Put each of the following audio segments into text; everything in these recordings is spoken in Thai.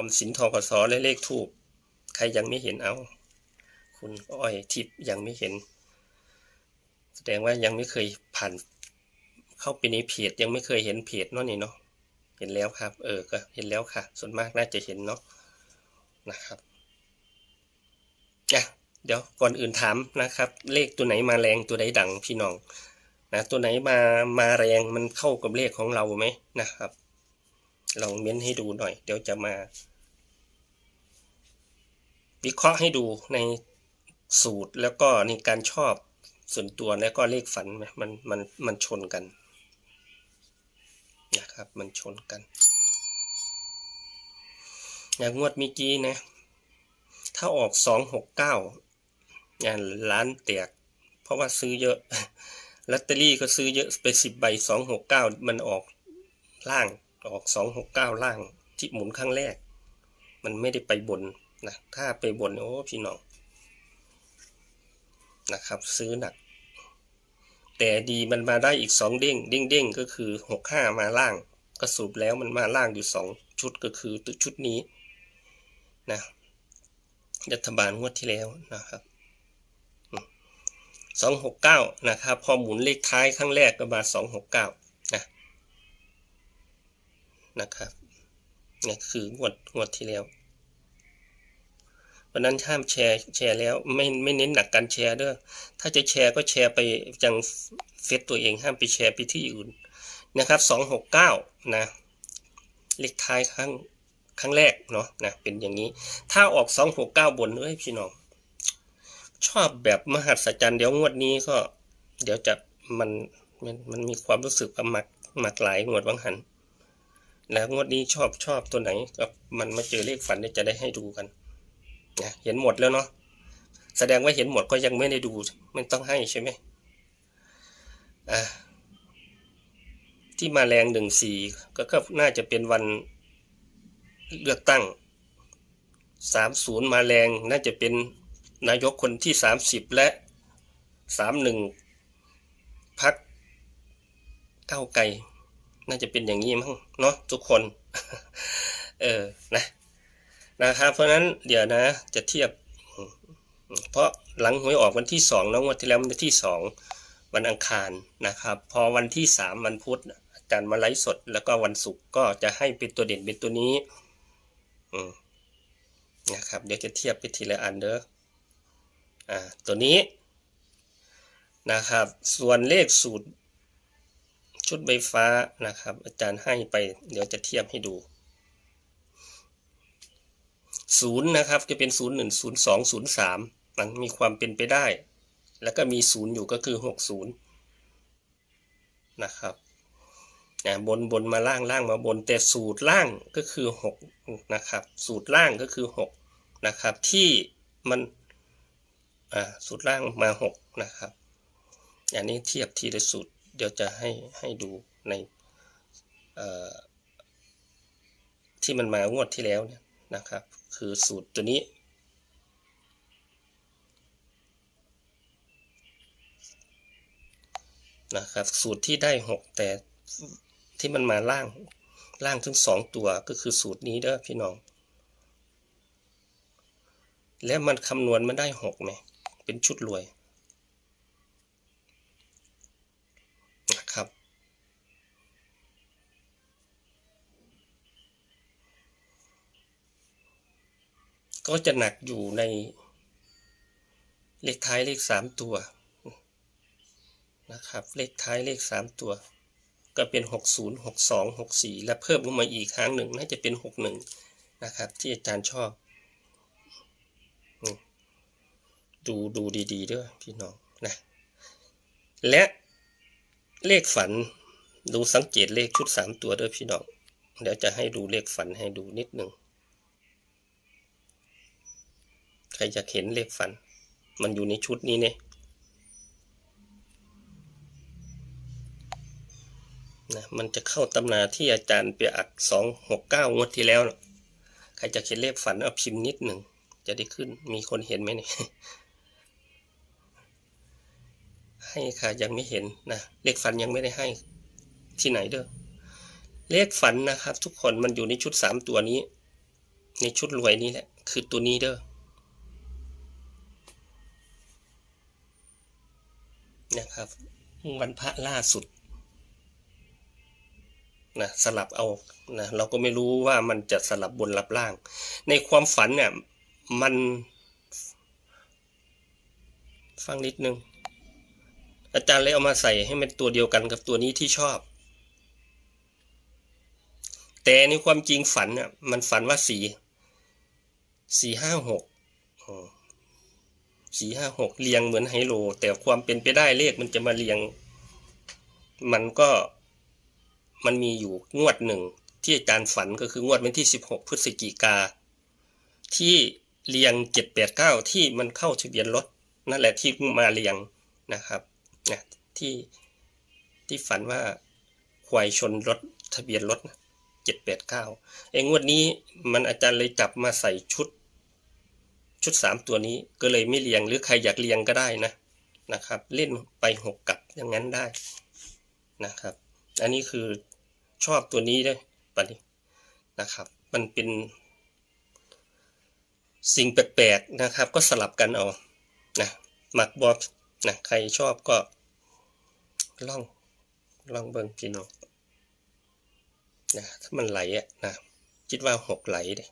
อมสินทกสและเลขทูบใครยังไม่เห็นเอา คุณอ้อยทิพย์ยังไม่เห็น แสดงว่ายังไม่เคยผ่านเข้าไปในเพจยังไม่เคยเห็นเพจเนาะนี่เนาะเห็นแล้วครับ เออก็เห็นแล้วค่ะ ส่วนมากน่าจะเห็นเนาะนะครับอะเดี๋ยวก่อนอื่นถามนะครับ เลขตัวไหนมาแรงตัวไหนดังพี่น้องนะตัวไหนมามาแรงมันเข้ากับเลขของเราไหมนะครับลองเม้นให้ดูหน่อย เดี๋ยวจะมา วิเคราะห์ให้ดูในสูตรแล้วก็ในการชอบส่วนตัวแล้วก็เลขฝันไหมมันมันมันชนกันนะครับมันชนกันอย่างงวดเมื่อกี้นะ ถ้าออกสองหกเก้างานล้านแตก เพราะว่าซื้อเยอะลอตเตอรี่ก็ซื้อเยอะไปสิบใบสองหกเก้ามันออกล่างออกสองหกเก้าล่างที่หมุนครั้งแรก มันไม่ได้ไปบน นะถ้าไปบนโอ้พี่น้องนะครับ ซื้อหนัก แต่ดีมันมาได้อีกสองเด้งเด้งเด้งก็คือหกห้ามาล่างก็สรุปแล้วมันมาล่างอยู่สองชุดก็คือตัวชุดนี้นะรัฐบาลงวดที่แล้วนะครับสองหกเก้านะครับ พอหมุนเลขท้ายครั้งแรกก็มาสองหกเก้านะนะครับนี่คืองวดงวดที่แล้ว วันนั้นห้ามแชร์แชร์แล้วไม่ไม่เน้นหนักการแชร์ด้อถ้าจะแชร์ก็แชร์ไปยังเฟซตัวเองห้ามไปแชร์ไปที่อื่นนะครับสองหกเก้านะเลขท้ายครั้งครั้งแรกเนาะนะเป็นอย่างนี้ ถ้าออกสองหกเก้าบนเอ้ยพี่น้อง ชอบแบบมหัศจรรย์เดี๋ยวงวดนี้ก็ เดี๋ยวจะมันมันมันมีความรู้สึกว่ามักมักหลายงวดวังหันแล้วงวดนี้ชอบชอบตัวไหนก็มันมาเจอเลขฝันเนี่ยจะได้ให้ดูกัน เห็นหมดแล้วเนาะแสดงว่าเห็นหมดก็ยังไม่ได้ดูมันต้องให้ใช่ไหมอ่าที่มาแรงหนึ่งสี่ก็ก็น่าจะเป็นวันเลือกตั้งสามศูนย์มาแรงน่าจะเป็นนายกคนที่สามสิบและสามหนึ่งพักเก้าไกลน่าจะเป็นอย่างนี้มั้งเนาะทุกคน เออนะ นะครับเพราะนั้นเดี๋ยวนะจะเทียบ เพราะหลังหวยออกวันที่สองแล้ววันที่แล้ววันที่สองวันอังคารนะครับ พอวันที่สามวันพุธอาจารย์มาไลฟ์สด แล้วก็วันศุกร์ก็จะให้เป็นตัวเด่นเป็นตัวนี้อนะครับเดี๋ยวจะเทียบไปทีละอันเด้ออ่าตัวนี้นะครับ ส่วนเลขสูตรชุดใบฟ้านะครับ อาจารย์ให้ไป เดี๋ยวจะเทียบให้ดู ศูนย์นะครับจะเป็นศูนย์หนึ่งศูนย์สองศูนย์สามมันมีความเป็นไปได้ แล้วก็มีศูนย์อยู่ก็คือหกศูนย์นะครับนะบนบนมาล่างล่างมาบนแต่สูตรล่างก็คือหกนะครับสูตรล่างก็คือหกนะครับที่มันอ่าสูตรล่างมาหกนะครับอันนี้เทียบทีละสูตรเดี๋ยวจะให้ให้ดูในที่มันมางวดที่แล้วเนี่ยนะครับ คือสูตรตัวนี้ นะครับ สูตรที่ได้หกแต่ที่มันมาล่างล่างทั้งสองตัวก็คือสูตรนี้เด้อพี่น้อง แล้วมันคำนวณมันได้หกไหมเป็นชุดรวยนะครับ ก็จะหนักอยู่ในเลขท้ายเลขสามตัวนะครับ เลขท้ายเลขสามตัว ก็เป็นหกศูนย์หกสองหกสี่และเพิ่มขึ้นมาอีกครั้งหนึ่งน่าจะเป็นหกหนึ่งนะครับ ที่อาจารย์ชอบ ดูดูดีๆด้วยพี่น้องนะและเลขฝันดูสังเกตเลขชุดสามตัวด้วยพี่น้องเดี๋ยวจะให้ดูเลขฝันให้ดูนิดหนึ่งใครอยากเห็นเลขฝัน มันอยู่ในชุดนี้เนี่ยนะมันจะเข้าตำนาที่อาจารย์เปียอักสองหกเก้างวดที่แล้วนะใครจะเขียนเลขฝันเอาพิมพ์นิดหนึ่ง จะได้ขึ้นมีคนเห็นไหมเนี่ยให้ค่ะยังไม่เห็นนะเลขฝันยังไม่ได้ให้ที่ไหนเด้อเลขฝันนะครับ ทุกคนมันอยู่ในชุดสามตัวนี้ ในชุดรวยนี้แหละ คือตัวนี้เด้อ นะครับ วันพระล่าสุดนะสลับเอานะเราก็ไม่รู้ว่ามันจะสลับบนรับล่าง ในความฝันเนี่ยมันฟังนิดนึง อาจารย์เลยเอามาใส่ให้มันตัวเดียวกันกับตัวนี้ที่ชอบ แต่ในความจริงฝันเนี่ยมันฝันว่าสีสี่ห้าหก สี่ห้าหกเรียงเหมือนไฮโล แต่ความเป็นไปได้เลขมันจะมาเรียง มันก็มันมีอยู่งวดหนึ่ง ที่อาจารย์ฝันก็คืองวดวันที่สิบหกพฤศจิกา ที่เรียงเจ็ดแปดเก้าที่มันเข้าทะเบียนรถนั่นแหละที่มาเรียงนะครับนะที่ที่ฝันว่าควายชนรถทะเบียนรถเจ็ดแปดเก้าเองงวดนี้มันอาจารย์เลยจับมาใส่ชุด ชุดสามตัวนี้ก็เลยไม่เรียงหรือใครอยากเรียงก็ได้นะนะครับ เล่นไปหกกับอย่างนั้นได้นะครับ อันนี้คือชอบตัวนี้ด้วยปะนี้นะครับ มันเป็น สิ่งแปลกๆนะครับ ก็สลับกันเอานะหมักบอบนะใครชอบก็ลองลองเบิ่งพี่น้องนะถ้ามันไหลอะนะคิดว่าหกไหลเลย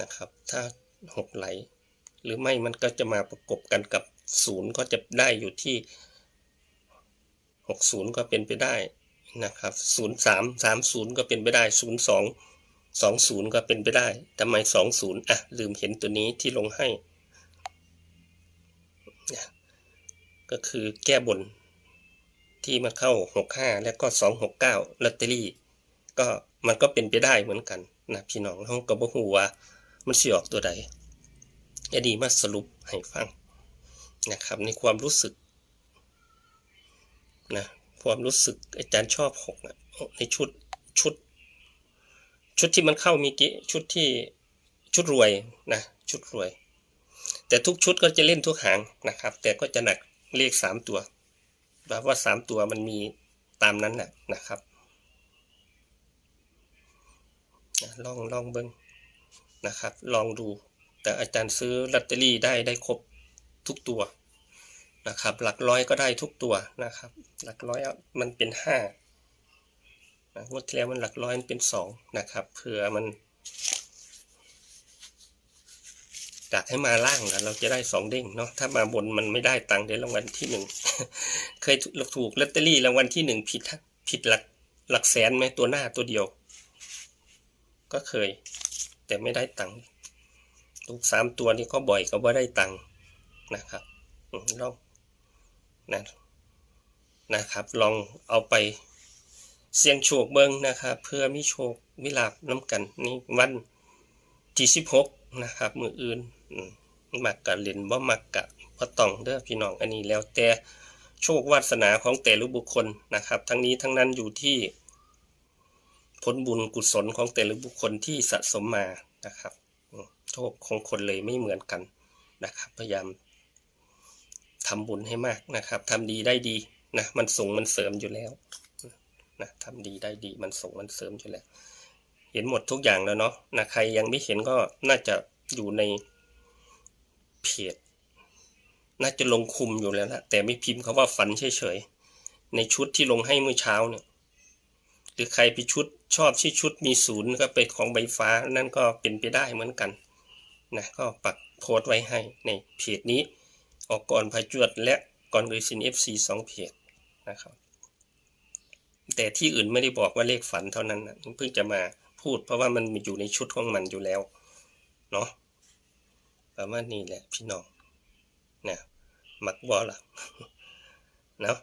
นะครับ ถ้า หกไหล หรือไม่มันก็จะมาประกบกันกับศูนย์ก็จะได้อยู่ที่หกศูนย์ก็เป็นไปได้นะครับศูนย์สามสามศูนย์ก็เป็นไปได้ศูนย์สองสองศูนย์ก็เป็นไปได้ทำไมสองศูนย์อะลืมเห็นตัวนี้ที่ลงให้นะก็คือแก้บนที่มาเข้าหกห้าแล้วก็สองหกเก้าลอตเตอรี่ ก็มันก็เป็นไปได้เหมือนกันนะพี่น้องห้องกระบอกหัวา มันสิออกตัวใดอดีมาสรุปให้ฟังนะครับ ในความรู้สึกนะความรู้สึกอาจารย์ชอบหกนะในชุดชุด ชุดที่มันเข้ามีกี่ชุดที่ชุดรวยนะชุดรวย แต่ทุกชุดก็จะเล่นทุกหางนะครับ แต่ก็จะหนักเลขสามตัวแบบว่าสามตัวมันมีตามนั้นนะนะครับลองลองเบิ้ง นะครับ ลองดู แต่อาจารย์ซื้อลอตเตอรี่ได้ได้ครบทุกตัวนะครับ หลักร้อยก็ได้ทุกตัวนะครับ หลักร้อยมันเป็นห้างวดที่แล้วมันหลักร้อยมันเป็นสองนะครับเผื่อมันอยากให้มาล่างนะเราจะได้สองเด้งเนาะถ้ามาบนมันไม่ได้ตังค์เดี๋ยวรางวัลที่หนึ่งเคยถูกลอตเตอรี่รางวัลที่หนึ่งผิดผิดหลักหลักแสนไหมตัวหน้าตัวเดียว ก็เคย แต่ไม่ได้ตังค์ถูกสามตัวนี้ก็บ่อยก็ว่าได้ตังค์นะครับลองนะนะครับ ลองเอาไปเสี่ยงโชคเบิ้งนะครับ เพื่อมีโชคมิลาบน้ำกันนี่วันที่สิบหกนะครับ มืออื่นมักกะเล่นบ่มักกะพอต้องเด้อพี่น้องอันนี้แล้วแต่โชควาสนาของแต่ละบุคคลนะครับ ทั้งนี้ทั้งนั้นอยู่ที่ ผลบุญกุศลของแต่ละบุคคลที่สะสมมานะครับโชคของคนเลยไม่เหมือนกันนะครับ พยายามทำบุญให้มากนะครับทำดีได้ดีนะมันส่งมันเสริมอยู่แล้วนะทำดีได้ดีมันส่งมันเสริมอยู่แล้ว เห็นหมดทุกอย่างแล้วเนาะนะใครยังไม่เห็นก็น่าจะอยู่ในเพจน่าจะลงคุมอยู่แล้วนะแต่ไม่พิมพ์เขาว่าฝันเฉยๆในชุดที่ลงให้เมื่อเช้าเนี่ย รือใครไปชุดชอบที่ชุดมีศูนย์ก็เป็นของใบฟ้านั่นก็เป็นไปได้เหมือนกันนะก็ปักโพสต์ไว้ให้ในเพจนี้ ออกก่อนพายจวดและก่อนเรซินเอฟซีสองเพจนะครับ แต่ที่อื่นไม่ได้บอกว่าเลขฝันเท่านั้นนะเพิ่งจะมาพูดเพราะว่ามันอยู่ในชุดของมันอยู่แล้วเนาะประมาณนี้แหละพี่น้องนะมักบอล่ะเนาะ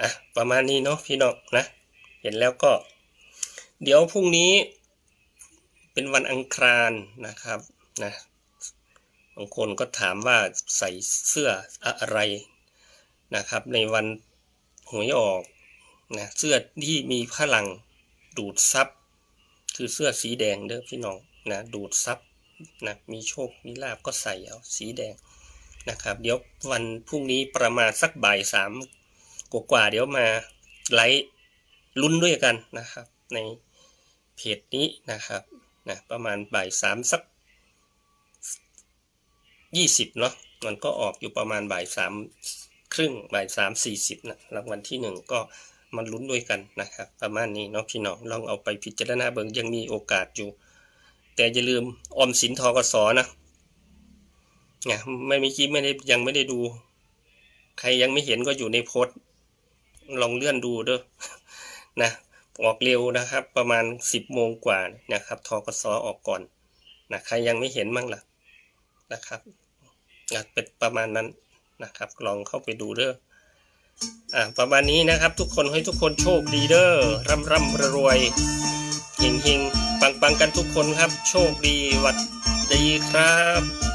อะประมาณนี้เนาะพี่น้องนะ เห็นแล้วก็ เดี๋ยวพรุ่งนี้เป็นวันอังคารนะครับนะบางคนก็ถามว่าใส่เสื้ออะไรนะครับ ในวันหวยออกนะเสื้อที่มีพลังดูดซับคือเสื้อสีแดงเด้อพี่น้องนะดูดซับนะมีโชคมีลาบก็ใส่เอาสีแดงนะครับ เดี๋ยววันพรุ่งนี้ประมาณสักบ่ายสาม กว่าเดี๋ยวมาไลฟ์ลุ้นด้วยกันนะครับ ในเพจนี้นะครับนะประมาณบ่ายสามสักยี่สิบเนาะมันก็ออกอยู่ประมาณบ่ายสามครึ่งบ่ายสามสี่สิบนะรางวัลที่หนึ่งก็มาลุ้นด้วยกันนะครับ ประมาณนี้เนาะพี่น้องลองเอาไปพิจารณาเบิงยังมีโอกาสอยู่ แต่อย่าลืมออมสินทกสนะเนี่ยไม่มื่อกี้ไม่ได้ยังไม่ได้ดู ใครยังไม่เห็นก็อยู่ในโพสต์ ลองเลื่อนดูเด้อนะออกเร็วนะครับ ประมาณสิบโมงกว่านะครับทกสออกก่อนนะใครยังไม่เห็นมั่งล่ะนะครับเป็นประมาณนั้นนะครับ ลองเข้าไปดูเด้ออ่าประมาณนี้นะครับ ทุกคนให้ทุกคนโชคดีเด้อร่ำร่ำรวยเฮงเฮงปังปังกันทุกคนครับ โชคดีวัดดีครับ